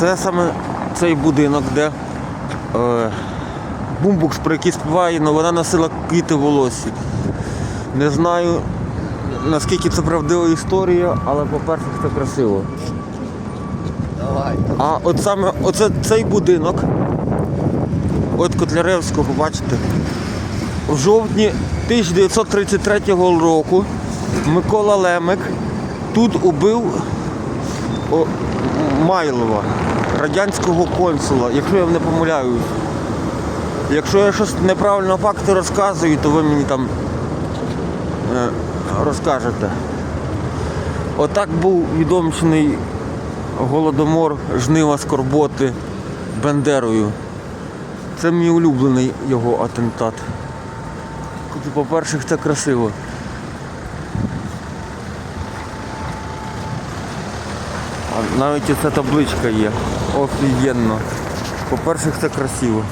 Це саме цей будинок, де е, бумбукс, про який співає, але вона носила квіти в волосі. Не знаю, наскільки це правдива історія, але по-перше, це красиво. А от саме оце цей будинок, от Котляревського, бачите, в жовтні 1933 року Микола Лемик тут убив о, Майлова, радянського консула, якщо я не помиляюсь. Якщо я щось неправильно факти розказую, то ви мені там е, розкажете. Отак був відомчений голодомор, жнива скорботи Бендерою. Це мій улюблений його атентат. По-перше, це красиво. Навіть оця табличка є. Офігенно. По-перше, це красиво.